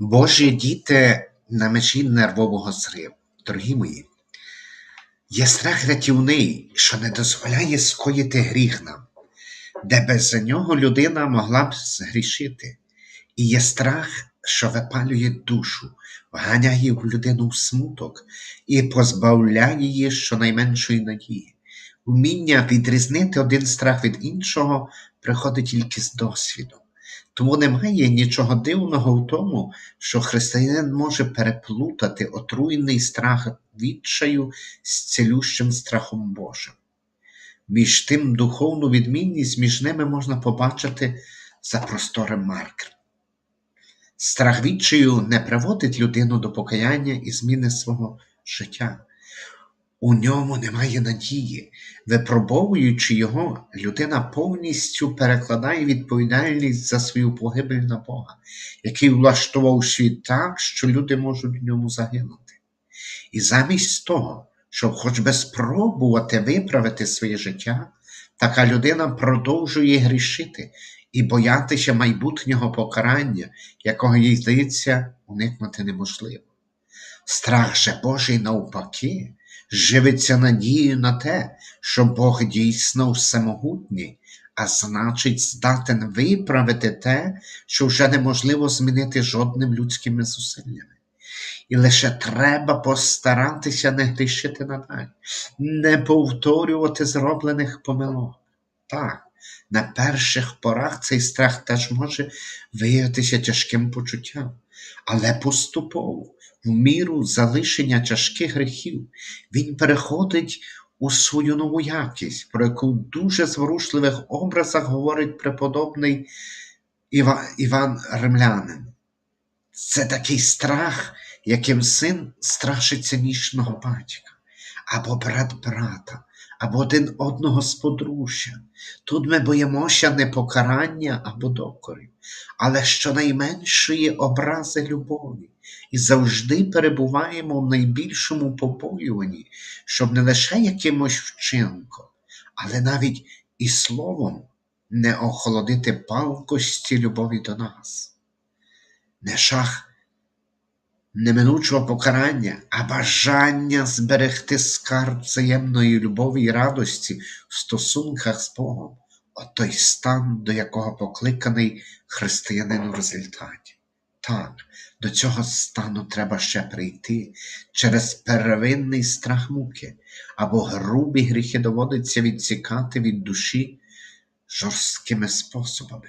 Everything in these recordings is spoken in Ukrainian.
Божі діти на межі нервового зриву. Дорогі мої, є страх рятівний, що не дозволяє скоїти гріх нам, де без нього людина могла б згрішити. І є страх, що випалює душу, вганяє в людину в смуток і позбавляє її щонайменшої надії. Уміння відрізнити один страх від іншого приходить тільки з досвідом. Тому немає нічого дивного в тому, що християнин може переплутати отруєний страх відчаю з цілющим страхом Божим. Між тим духовну відмінність між ними можна побачити за просторим маркером. Страх відчаю не приводить людину до покаяння і зміни свого життя. У ньому немає надії. Випробовуючи його, людина повністю перекладає відповідальність за свою погибель на Бога, який влаштував світ так, що люди можуть в ньому загинути. І замість того, щоб хоч би спробувати виправити своє життя, така людина продовжує грішити і боятися майбутнього покарання, якого їй здається уникнути неможливо. Страх же Божий навпаки живиться надією на те, що Бог дійсно всемогутній, а значить, здатен виправити те, що вже неможливо змінити жодним людськими зусиллями. І лише треба постаратися не грішити надалі, не повторювати зроблених помилок. Так, на перших порах цей страх теж може виявитися тяжким почуттям, але поступово в міру залишення тяжких гріхів, він переходить у свою нову якість, про яку в дуже зворушливих образах говорить преподобний Іва, Іван Римлянин. Це такий страх, яким син страшиться нічного батька, або брат брата, або один одного з подружжя. Тут ми боїмося не покарання або докорів, але щонайменшої образи любові і завжди перебуваємо в найбільшому побоюванні, щоб не лише якимось вчинком, але навіть і словом не охолодити палкості любові до нас. Не шах неминучого покарання, а бажання зберегти скарб взаємної любові і радості в стосунках з Богом, от той стан, до якого покликаний християнин у результаті. Так, до цього стану треба ще прийти через первинний страх муки, або грубі гріхи доводиться відсікати від душі жорсткими способами.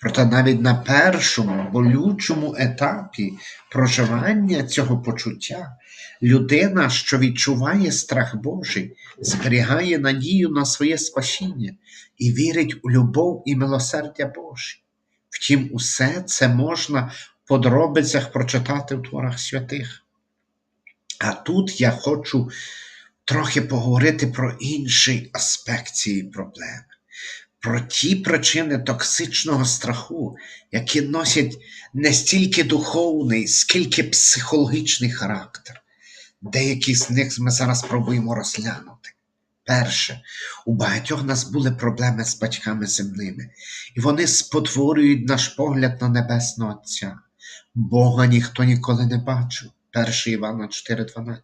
Проте навіть на першому болючому етапі проживання цього почуття людина, що відчуває страх Божий, зберігає надію на своє спасіння і вірить у любов і милосердя Боже. Втім, усе це можна подробицях прочитати в творах святих. А тут я хочу трохи поговорити про інший аспект цієї проблеми про ті причини токсичного страху, які носять не стільки духовний, скільки психологічний характер. Деякі з них ми зараз спробуємо розглянути. Перше, у багатьох нас були проблеми з батьками земними, і вони спотворюють наш погляд на Небесного Отця. Бога ніхто ніколи не бачив. 1 Івана 4,12.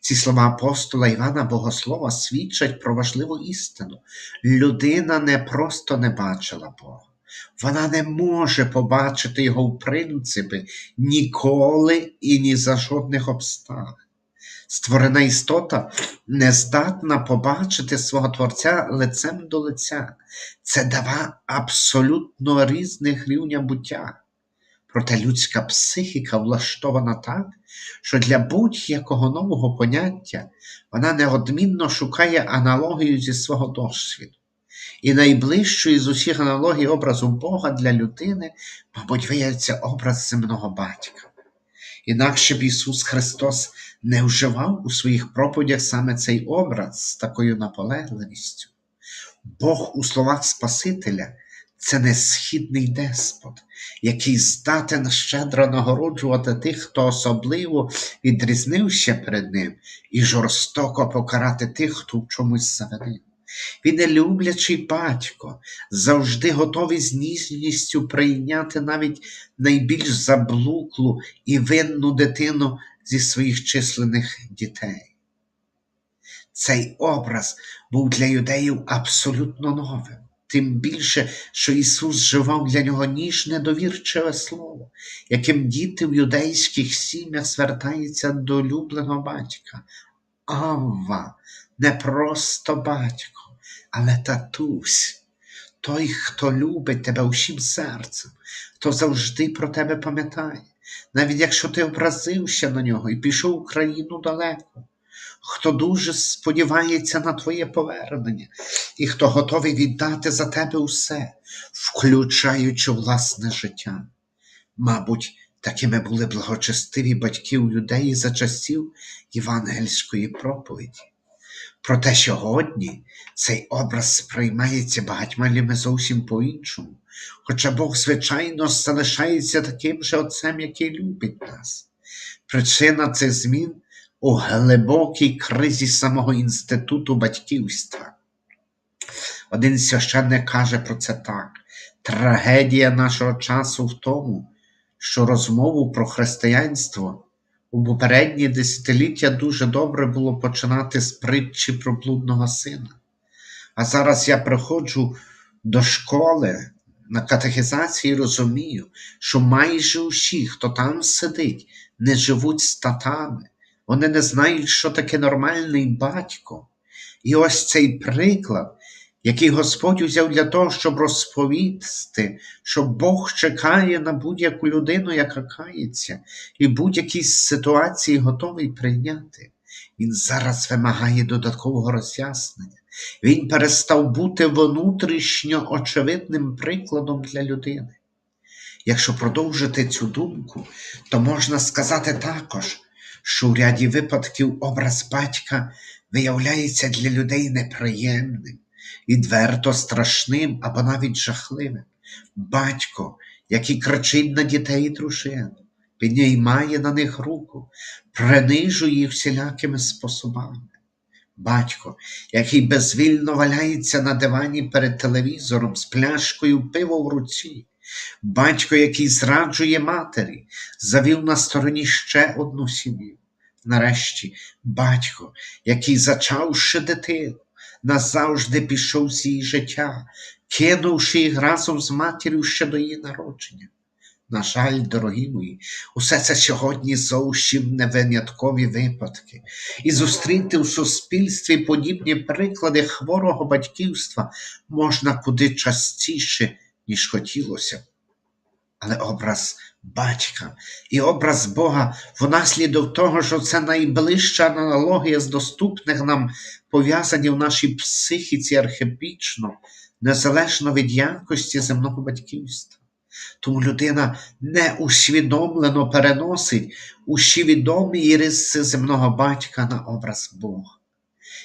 Ці слова апостола Івана Богослова свідчать про важливу істину. Людина не просто не бачила Бога, вона не може побачити Його в принципі ніколи і ні за жодних обставин. Створена істота не здатна побачити свого Творця лицем до лиця. Це два абсолютно різних рівня буття. Проте людська психіка влаштована так, що для будь-якого нового поняття вона неодмінно шукає аналогію зі свого досвіду. І найближчою з усіх аналогій образу Бога для людини, мабуть, виявиться образ земного батька. Інакше б Ісус Христос не вживав у своїх проповідях саме цей образ з такою наполегливістю. Бог у словах Спасителя це не східний деспот, який здатен щедро нагороджувати тих, хто особливо відрізнився перед ним, і жорстоко покарати тих, хто в чомусь завинив. Він є люблячий батько, завжди готовий з ніжністю прийняти навіть найбільш заблуклу і винну дитину зі своїх численних дітей. Цей образ був для юдеїв абсолютно новим, тим більше, що Ісус живав для нього ніжне довірчиве слово, яким діти в юдейських сім'ях звертаються до улюбленого батька. Авва, не просто батько, але татусь, той, хто любить тебе усім серцем, хто завжди про тебе пам'ятає, навіть якщо ти образився на нього і пішов у країну далеко, хто дуже сподівається на твоє повернення, і хто готовий віддати за тебе усе, включаючи власне життя. Мабуть, такими були благочестиві батьки у юдеї за часів євангельської проповіді. Проте сьогодні цей образ сприймається багатьма людьми зовсім по-іншому, хоча Бог, звичайно, залишається таким же отцем, який любить нас. Причина цих змін у глибокій кризі самого інституту батьківства. Один священник каже про це так: трагедія нашого часу в тому, що розмову про християнство у попередні десятиліття дуже добре було починати з притчі про блудного сина. А зараз я приходжу до школи на катехізації розумію, що майже усі, хто там сидить, не живуть статами, вони не знають, що таке нормальний батько. І ось цей приклад, який Господь узяв для того, щоб розповісти, що Бог чекає на будь-яку людину, яка кається, і будь-які ситуації готовий прийняти. Він зараз вимагає додаткового роз'яснення. Він перестав бути внутрішньо очевидним прикладом для людини. Якщо продовжити цю думку, то можна сказати також, що у ряді випадків образ батька виявляється для людей неприємним, відверто страшним або навіть жахливим. Батько, який кричить на дітей і дружину, піднімає на них руку, принижує їх всілякими способами. Батько, який безвільно валяється на дивані перед телевізором з пляшкою пива в руці, батько, який зраджує матері, завів на стороні ще одну сім'ю. Нарешті, батько, який, зачавши дитину, назавжди пішов з її життя, кинувши їх разом з матір'ю ще до її народження. На жаль, дорогі мої, усе це сьогодні зовсім не виняткові випадки, і зустріти в суспільстві подібні приклади хворого батьківства можна куди частіше, ніж хотілося. Але образ батька і образ Бога внаслідок того, що це найближча аналогія з доступних нам пов'язані в нашій психіці архетипічно, незалежно від якості земного батьківства. Тому людина неусвідомлено переносить усі відомі риси земного батька на образ Бога.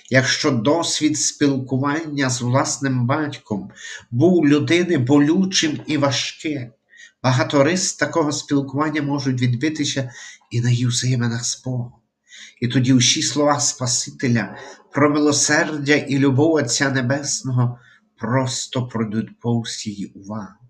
Якщо досвід спілкування з власним батьком був людини болючим і важким, багато рис такого спілкування можуть відбитися і на її взаєминах з Богом. І тоді усі слова Спасителя про милосердя і любов Отця Небесного просто пройдуть повз її увагу.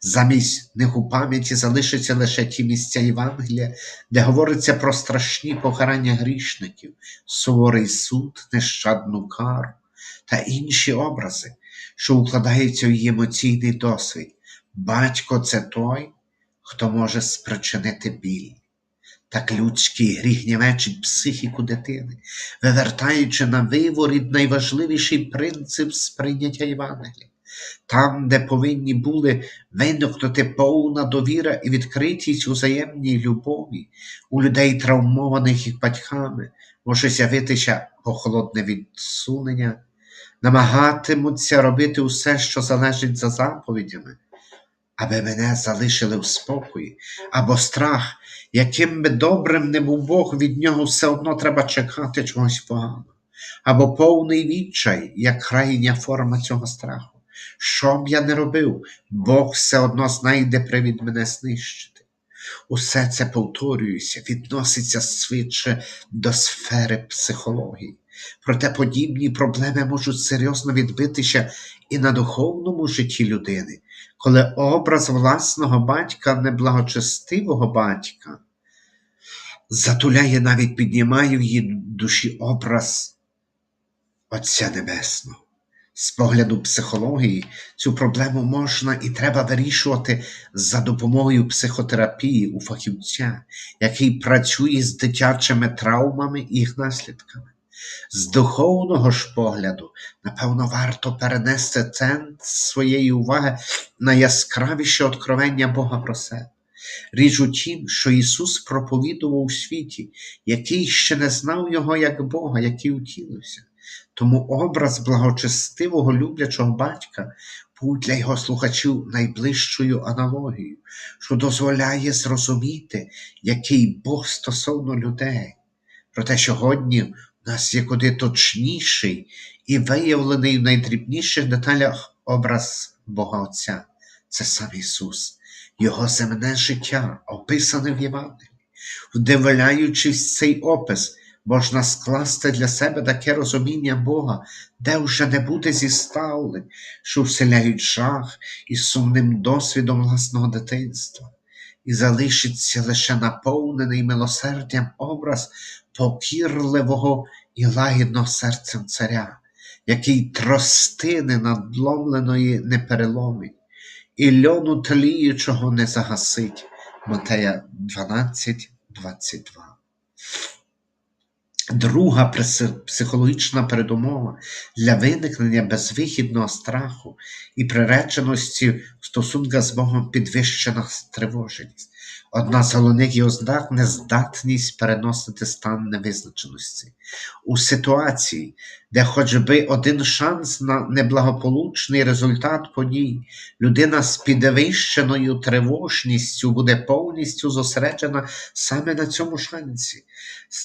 Замість них у пам'яті залишаться лише ті місця Євангелія, де говориться про страшні покарання грішників, суворий суд, нещадну кару та інші образи, що укладаються в її емоційний досвід. Батько це той, хто може спричинити біль. Так людський гріх німечить психіку дитини, вивертаючи на виворіт найважливіший принцип сприйняття Євангелія. Там, де повинні були виникнути повна довіра і відкритість взаємній любові, у людей, травмованих їх батьками, може з'явитися похолодне відсунення, намагатимуться робити усе, що залежить за заповідями, аби мене залишили в спокої, або страх, яким би добрим не був Бог, від нього все одно треба чекати чогось поганого, або повний відчай, як крайня форма цього страху. Що б я не робив, Бог все одно знайде привід мене знищити. Усе це повторююся, відноситься швидше до сфери психології. Проте подібні проблеми можуть серйозно відбитися і на духовному житті людини, коли образ власного батька, неблагочестивого батька, затуляє навіть піднімає в її душі образ Отця Небесного. З погляду психології цю проблему можна і треба вирішувати за допомогою психотерапії у фахівця, який працює з дитячими травмами і їх наслідками. З духовного ж погляду, напевно, варто перенести центр своєї уваги на яскравіше откровення Бога про себе. Річ у тім, що Ісус проповідував у світі, який ще не знав Його як Бога, який утілився. Тому образ благочестивого люблячого батька був для його слухачів найближчою аналогією, що дозволяє зрозуміти, який Бог стосовно людей. Проте сьогодні в нас є куди точніший і виявлений в найдрібніших деталях образ Бога Отця. Це сам Ісус, Його земне життя, описане в Євангелії. Вдивляючись цей опис, можна скласти для себе таке розуміння Бога, де вже не буде зіставлень, що вселяють жах і сумним досвідом власного дитинства, і залишиться лише наповнений милосердям образ покірливого і лагідного серцем царя, який тростини надломленої не переломить, і льону тліючого не загасить. Матея 12, 22. Друга психологічна передумова для виникнення безвихідного страху і приреченості в стосунках з Богом підвищена тривоженість. Одна з головних її ознак нездатність переносити стан невизначеності. У ситуації, де хоч би один шанс на неблагополучний результат подій, людина з підвищеною тривожністю буде повністю зосереджена саме на цьому шансі,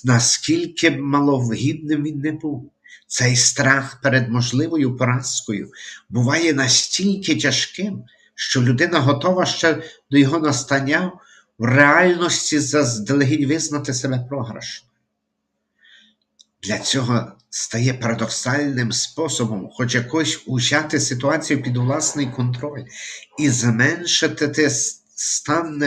наскільки маловгідним він не був. Цей страх перед можливою поразкою буває настільки тяжким, що людина готова ще до його настання в реальності заздалегідь визнати себе програшною. Для цього стає парадоксальним способом, хоч якось узяти ситуацію під власний контроль і зменшити стан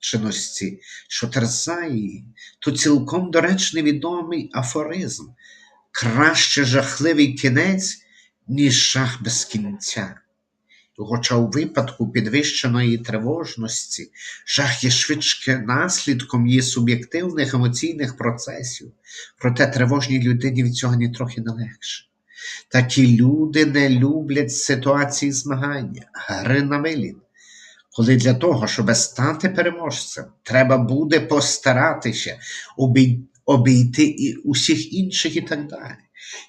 невизначеності, що терзає то цілком доречний відомий афоризм краще жахливий кінець, ніж жах без кінця. Хоча у випадку підвищеної тривожності жах є швидше наслідком її суб'єктивних емоційних процесів, проте тривожній людині від цього ні трохи не легше. Такі люди не люблять ситуації змагання, гри на виліт, коли для того, щоб стати переможцем, треба буде постаратися обійти і усіх інших і так далі.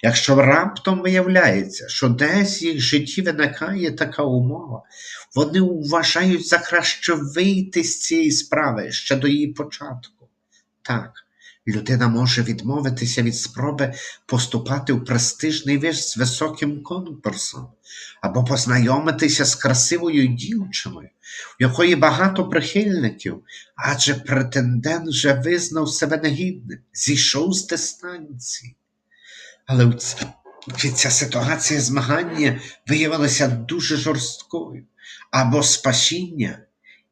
Якщо раптом виявляється, що десь в їх житті виникає така умова, вони вважають за краще вийти з цієї справи ще до її початку. Так, людина може відмовитися від спроби поступати в престижний виш з високим конкурсом, або познайомитися з красивою дівчиною, в якої багато прихильників, адже претендент вже визнав себе негідним, зійшов з дистанції. Але ця ситуація змагання виявилася дуже жорсткою, або спасіння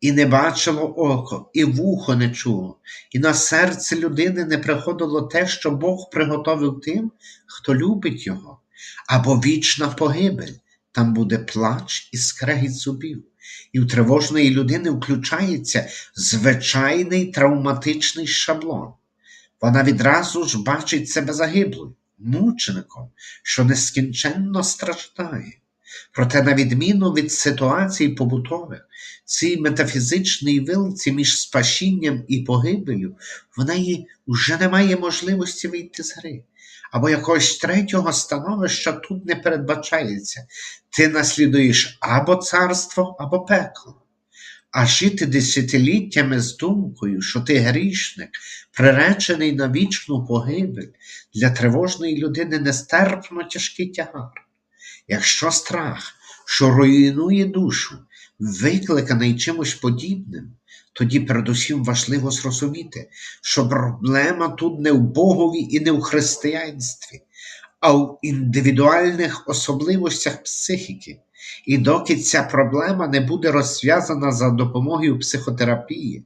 і не бачило око, і вухо не чуло, і на серце людини не приходило те, що Бог приготовив тим, хто любить його, або вічна погибель, там буде плач і скрегіт зубів. І у тривожної людини включається звичайний травматичний шаблон. Вона відразу ж бачить себе загиблою мучеником, що нескінченно страждає. Проте, на відміну від ситуацій побутових, цій метафізичній вилці між спасінням і погибелю в неї вже немає можливості вийти з гри, або якогось третього становища тут не передбачається. Ти наслідуєш або царство, або пекло а жити десятиліттями з думкою, що ти грішник, приречений на вічну погибель, для тривожної людини нестерпно тяжкий тягар. Якщо страх, що руйнує душу, викликаний чимось подібним, тоді передусім важливо зрозуміти, що проблема тут не в Богові і не в християнстві, а в індивідуальних особливостях психіки. І доки ця проблема не буде розв'язана за допомогою психотерапії,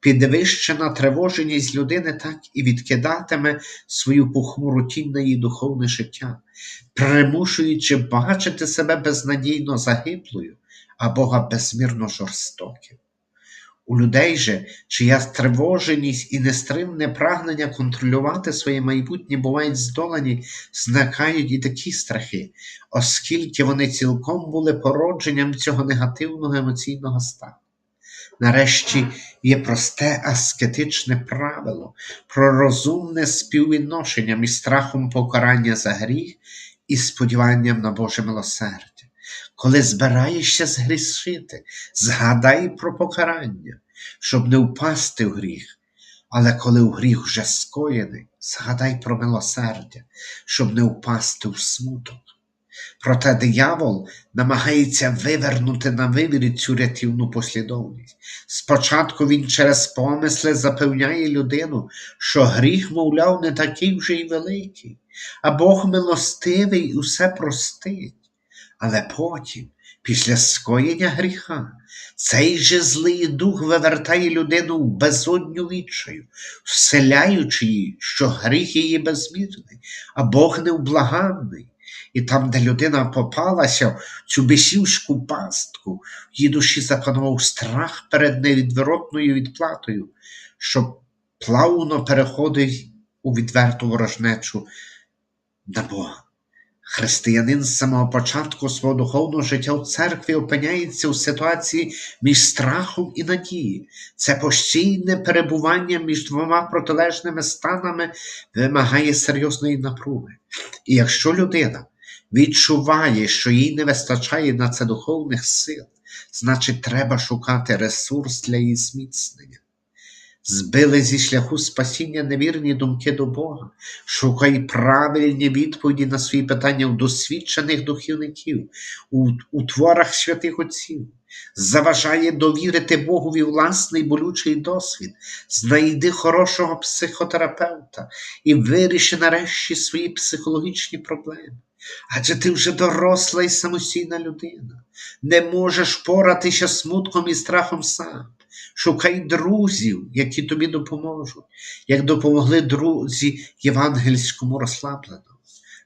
підвищена тривоженість людини так і відкидатиме свою похмуру тінь на її духовне життя, примушуючи бачити себе безнадійно загиблою, а Бога безмірно жорстоким. У людей же, чия стривоженість і нестримне прагнення контролювати своє майбутнє бувають здолані, зникають і такі страхи, оскільки вони цілком були породженням цього негативного емоційного стану. Нарешті є просте аскетичне правило про розумне співвідношення між страхом покарання за гріх і сподіванням на Боже милосердя. Коли збираєшся згрішити, згадай про покарання, щоб не впасти в гріх. Але коли в гріх вже скоєний, згадай про милосердя, щоб не впасти в смуток. Проте диявол намагається вивернути на вивірі цю рятівну послідовність. Спочатку він через помисли запевняє людину, що гріх, мовляв, не такий вже й великий, а Бог милостивий усе простить. Але потім, після скоєння гріха, цей же злий дух вивертає людину в безодню відчаю, вселяючи їй, що гріх її безмірний, а Бог невблаганний. І там, де людина попалася в цю бесівську пастку, в її душі запанував страх перед невідворотною відплатою, що плавно переходить у відверту ворожнечу на Бога. Християнин з самого початку свого духовного життя в церкві опиняється у ситуації між страхом і надією. Це постійне перебування між двома протилежними станами вимагає серйозної напруги. І якщо людина відчуває, що їй не вистачає на це духовних сил, значить треба шукати ресурс для її зміцнення. Збили зі шляху спасіння невірні думки до Бога, шукай правильні відповіді на свої питання у досвідчених духовників, у, у творах святих отців. Заважає довірити Богові власний болючий досвід, знайди хорошого психотерапевта і виріши нарешті свої психологічні проблеми. Адже ти вже доросла і самостійна людина, не можеш поратися смутком і страхом сам. Шукай друзів, які тобі допоможуть, як допомогли друзі євангельському розслабленому.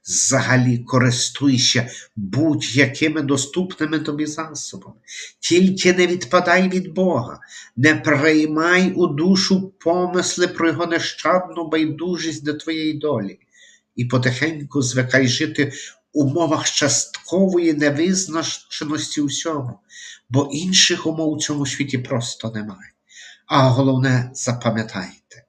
Взагалі користуйся будь-якими доступними тобі засобами. Тільки не відпадай від Бога, не приймай у душу помисли про його нещадну байдужість до твоєї долі, і потихеньку звикай жити умовах часткової невизначеності усього, бо інших умов у цьому світі просто немає. А головне, запам'ятайте,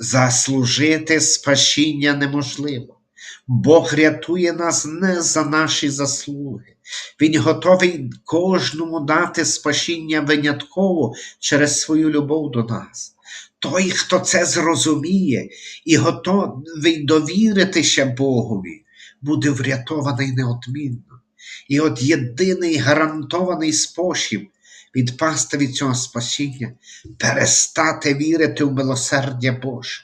заслужити спасіння неможливо. Бог рятує нас не за наші заслуги. Він готовий кожному дати спасіння винятково через свою любов до нас. Той, хто це зрозуміє і готовий довіритися Богові, буде врятований неодмінно. І от єдиний гарантований спосіб відпасти від цього спасіння, перестати вірити в милосердя Боже.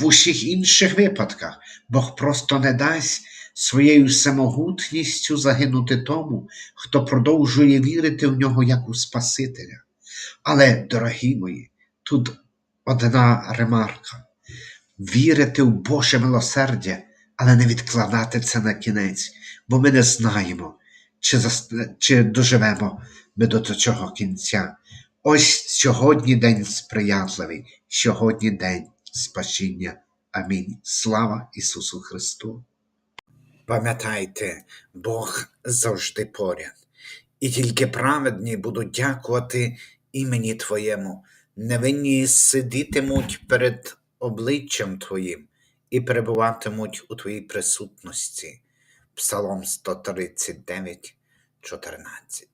В усіх інших випадках Бог просто не дасть своєю самогутністю загинути тому, хто продовжує вірити в нього як у Спасителя. Але, дорогі мої, тут одна ремарка: вірити в Боже милосердя, але не відкладати це на кінець, бо ми не знаємо, чи, зас... чи доживемо ми до цього кінця. Ось сьогодні день сприятливий, сьогодні день спасіння. Амінь. Слава Ісусу Христу. Пам'ятайте, Бог завжди поряд, і тільки праведні будуть дякувати імені Твоєму, невинні сидітимуть перед обличчям Твоїм і перебуватимуть у Твоїй присутності. Псалом 139, 14.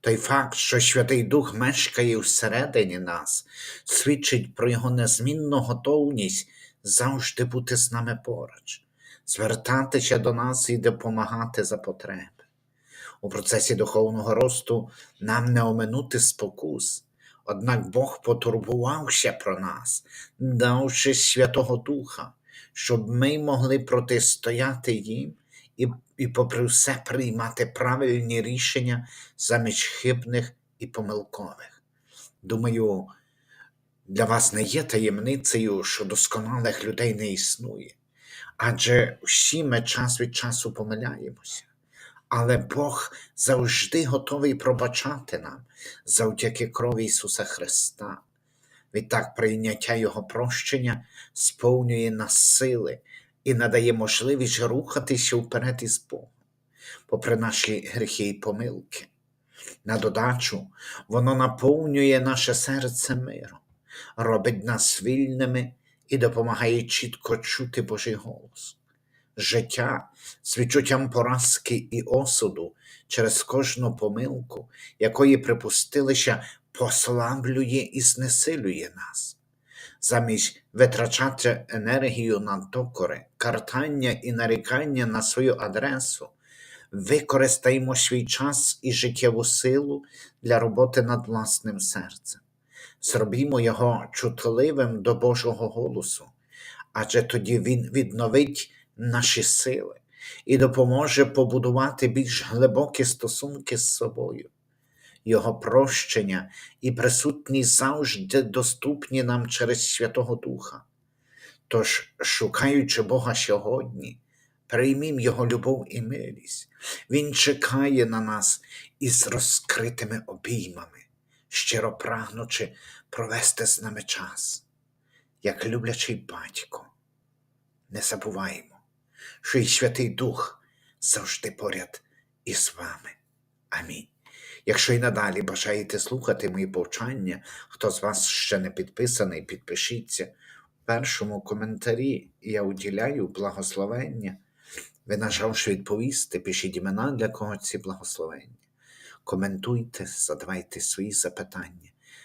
Той факт, що Святий Дух мешкає всередині нас, свідчить про його незмінну готовність завжди бути з нами поруч звертатися до нас і допомагати за потреби. У процесі духовного росту нам не оминути спокус, Однак Бог потурбувався про нас, давши Святого Духа, щоб ми могли протистояти їм і, і попри все приймати правильні рішення замість хибних і помилкових. Думаю, для вас не є таємницею, що досконалих людей не існує, адже всі ми час від часу помиляємося. Але Бог завжди готовий пробачати нам завдяки крові Ісуса Христа. Відтак прийняття Його прощення сповнює нас сили і надає можливість рухатися вперед із Богом, попри наші гріхи і помилки. На додачу, воно наповнює наше серце миром, робить нас вільними і допомагає чітко чути Божий голос. Життя з відчуттям поразки і осуду через кожну помилку, якої припустилися, послаблює і знесилює нас. Замість витрачати енергію на докори, картання і нарікання на свою адресу, використаємо свій час і життєву силу для роботи над власним серцем. Зробімо його чутливим до Божого голосу, адже тоді Він відновить наші сили і допоможе побудувати більш глибокі стосунки з собою. Його прощення і присутність завжди доступні нам через Святого Духа. Тож, шукаючи Бога сьогодні, приймім Його любов і милість. Він чекає на нас із розкритими обіймами, щиро прагнучи провести з нами час, як люблячий батько. Не забуваємо, що і Святий Дух завжди поряд із вами. Амінь. Якщо і надалі бажаєте слухати мої повчання, хто з вас ще не підписаний, підпишіться. В першому коментарі я уділяю благословення. Ви, нажавши відповісти, пишіть імена, для кого ці благословення. Коментуйте, задавайте свої запитання.